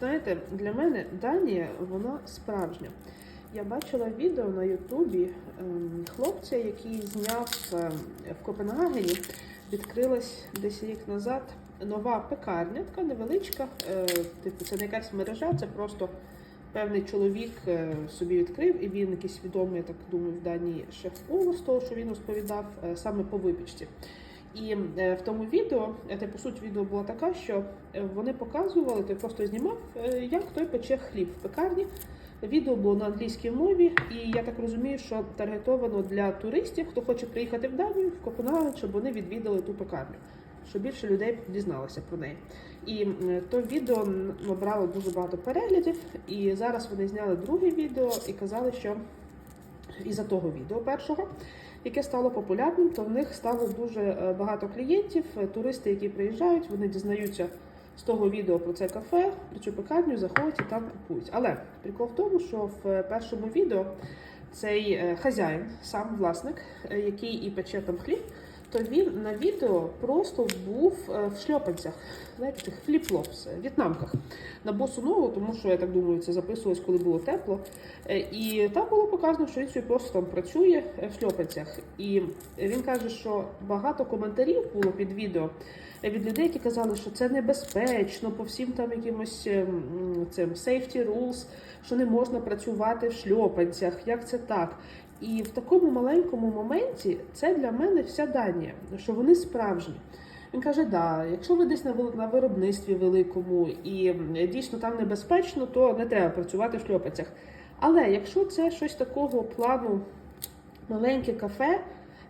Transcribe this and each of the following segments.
Знаєте, для мене Данія вона справжня. Я бачила відео на Ютубі ем, хлопця, який зняв ем, в Копенгагені. Відкрилась десь рік назад нова пекарня, така невеличка. е, Типу, це не якась мережа, це просто певний чоловік е, собі відкрив, і він якийсь відомий, я так думаю, в Данії шеф-повар з того, що він розповідав, е, саме по випічці. І е, в тому відео, е, типу, суть відео була така, що е, вони показували, той просто знімав, як той пече хліб в пекарні. Відео було на англійській мові, і я так розумію, що таргетовано для туристів, хто хоче приїхати в Данію, в Копенгаген, щоб вони відвідали ту пекарню, щоб більше людей дізналося про неї. І то відео набрало дуже багато переглядів, і зараз вони зняли друге відео і казали, що із-за того відео першого, яке стало популярним, то в них стало дуже е, багато клієнтів, е, туристи, які приїжджають, вони дізнаються з того відео про це кафе, про цю пекарню, заходять і там купують. Але прикол в тому, що в е, першому відео цей хазяїн, сам власник, який і пече там хліб, то він на відео просто був е, в шльопанцях, знаєте, тих фліп-флопс, е, в'єтнамках на босу ногу, тому що я так думаю, це записувалось, коли було тепло. Е, І там було показано, що він собі просто там працює в шльопанцях. І він каже, що багато коментарів було під відео від людей, які казали, що це небезпечно по всім там якимось ем, цим safety rules, що не можна працювати в шльопанцях. Як це так? І в такому маленькому моменті це для мене вся Данія, що вони справжні. Він каже: да, якщо ви десь на виробництві великому і дійсно там небезпечно, то не треба працювати в шльопанцях. Але якщо це щось такого плану маленьке кафе,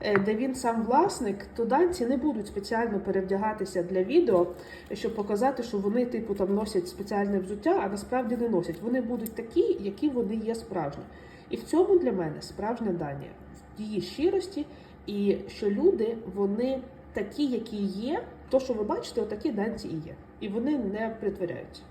е, де він сам власник, то данці не будуть спеціально перевдягатися для відео, щоб показати, що вони типу там носять спеціальне взуття, а насправді не носять. Вони будуть такі, які вони є справжні. І в цьому для мене справжня Данія в її щирості, і що люди вони такі, які є. То, що ви бачите, отакі данці і є. І вони не притворяються.